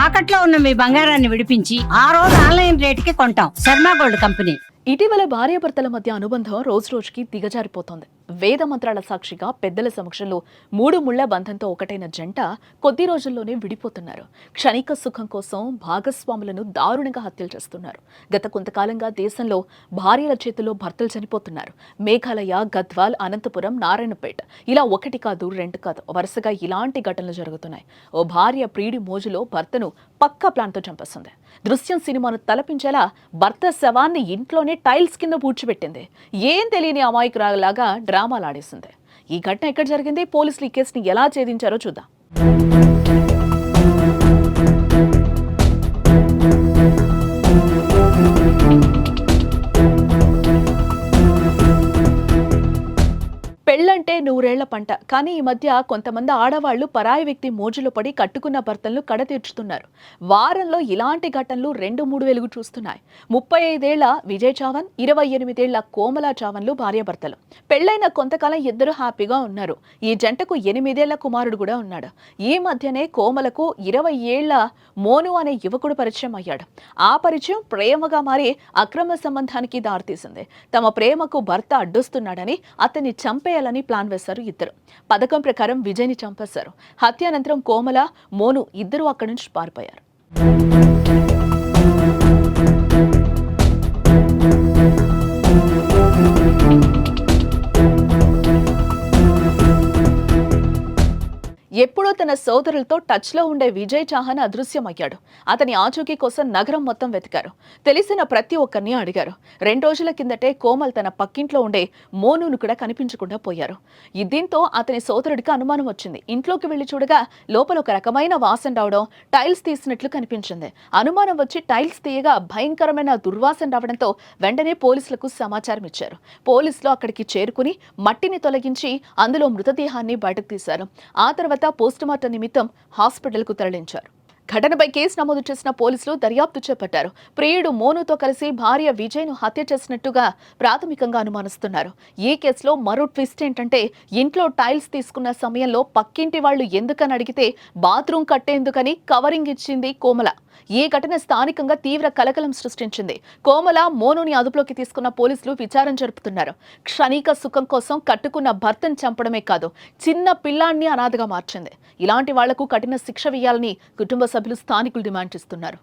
తాకట్లో ఉన్న మీ బంగారాన్ని విడిపించి ఆ రోజు ఆన్లైన్ రేటుకి కొంటాం శర్మ గోల్డ్ కంపెనీ. ఇటీవల భార్యాభర్తల మధ్య అనుబంధం రోజు రోజుకి దిగజారిపోతోంది. వేద మంత్రాల సాక్షిగా పెద్దల సమక్షంలో మూడు ముళ్ళ బంధంతో ఒకటైన జంట కొద్ది రోజుల్లోనే విడిపోతున్నారు. క్షణిక సుఖం కోసం భాగస్వాములను దారుణంగా హత్యలు చేస్తున్నారు. గత కొంతకాలంగా దేశంలో భార్యల చేతిలో భర్తలు చనిపోతున్నారు. మేఘాలయ గద్వాల్ అనంతపురం నారాయణపేట ఇలా ఒకటి కాదు రెండు కాదు వరుసగా ఇలాంటి ఘటనలు జరుగుతున్నాయి. ఓ భార్య ప్రీడి మోజులో భర్తను పక్కా ప్లాన్తో చంపేస్తుంది. దృశ్యం సినిమాను తలపించేలా భర్త శవాన్ని ఇంట్లోనే టైల్స్ కింద పూడ్చిపెట్టింది. ఏం తెలియని అమాయకురాలాగా డ్రామాలాడేసింది ఈ ఘటన ఎక్కడ జరిగింది? పోలీసులు ఈ కేసుని ఎలా ఛేదించారో చూద్దాం. పెళ్ళంటే నూరేళ్ళ పంట. కానీ ఈ మధ్య కొంతమంది ఆడవాళ్ళు పరాయి వ్యక్తి మోజులో పడి కట్టుకున్న భర్తలను కడతీర్చుతున్నారు. వారంలో ఇలాంటి ఘటనలు రెండు మూడు వెలుగు చూస్తున్నాయి. ముప్పై ఐదేళ్ళ విజయ్ చావన్ ఇరవై ఎనిమిదేళ్ళ కోమలా చావన్లు భార్యాభర్తలు పెళ్ళైన కొంతకాలం ఇద్దరు హ్యాపీగా ఉన్నారు. ఈ జంటకు ఎనిమిదేళ్ళ కుమారుడు కూడా ఉన్నాడు. ఈ మధ్యనే కోమలకు ఇరవై ఏళ్ళ మోను అనే యువకుడు పరిచయం అయ్యాడు. ఆ పరిచయం ప్రేమగా మారి అక్రమ సంబంధానికి దారితీసింది. తమ ప్రేమకు భర్త అడ్డొస్తున్నాడని అతన్ని చంపే చేయాలని ప్లాన్ వేశారు ఇద్దరు. పథకం ప్రకారం విజయ్ని చంపేశారు. హత్య అనంతరం కోమల మోను ఇద్దరు అక్కడి నుంచి పారిపోయారు. ఎప్పుడో తన సోదరులతో టచ్లో ఉండే విజయ్ చాహన్ అదృశ్యమయ్యాడు. అతని ఆచూకీ కోసం నగరం మొత్తం వెతికారు. తెలిసిన ప్రతి ఒక్కరిని అడిగారు. రెండు రోజుల కిందటే కోమల్ తన పక్కింట్లో ఉండే మోనును కూడా కనిపించకుండా పోయారు. దీంతో అతని సోదరుడికి అనుమానం వచ్చింది. ఇంట్లోకి వెళ్ళి చూడగా లోపల ఒక రకమైన వాసన రావడం టైల్స్ తీసినట్లు కనిపించింది. అనుమానం వచ్చి టైల్స్ తీయగా భయంకరమైన దుర్వాసన రావడంతో వెంటనే పోలీసులకు సమాచారం ఇచ్చారు. పోలీసులు అక్కడికి చేరుకుని మట్టిని తొలగించి అందులో మృతదేహాన్ని బయటకు తీశారు. ఆ తర్వాత పోస్టుమార్టం నిమిత్తం హాస్పిటల్కు తరలించారు. ఘటనపై కేసు నమోదు చేసిన పోలీసులు దర్యాప్తు చేపట్టారు. ప్రియుడు మోనుతో కలిసి భార్య విజయ్ను హత్య చేసినట్టుగా ప్రాథమికంగా అనుమానిస్తున్నారు. ఈ కేసులో మరో ట్విస్ట్ ఏంటంటే ఇంట్లో టైల్స్ తీసుకున్న సమయంలో పక్కింటి వాళ్ళు ఎందుకని అడిగితే బాత్రూం కట్టేందుకని కవరింగ్ ఇచ్చింది కోమల. ఈ ఘటన స్థానికంగా తీవ్ర కలకలం సృష్టించింది. కోమల మోనుని అదుపులోకి తీసుకున్న పోలీసులు విచారణ జరుపుతున్నారు. క్షణిక సుఖం కోసం కట్టుకున్న భర్తను చంపడమే కాదు చిన్న పిల్లాన్ని అనాథగా మార్చింది. ఇలాంటి వాళ్ళకు కఠిన శిక్ష వేయాలని కుటుంబ సభ్యులు స్థానికులు డిమాండ్ చేస్తున్నారు.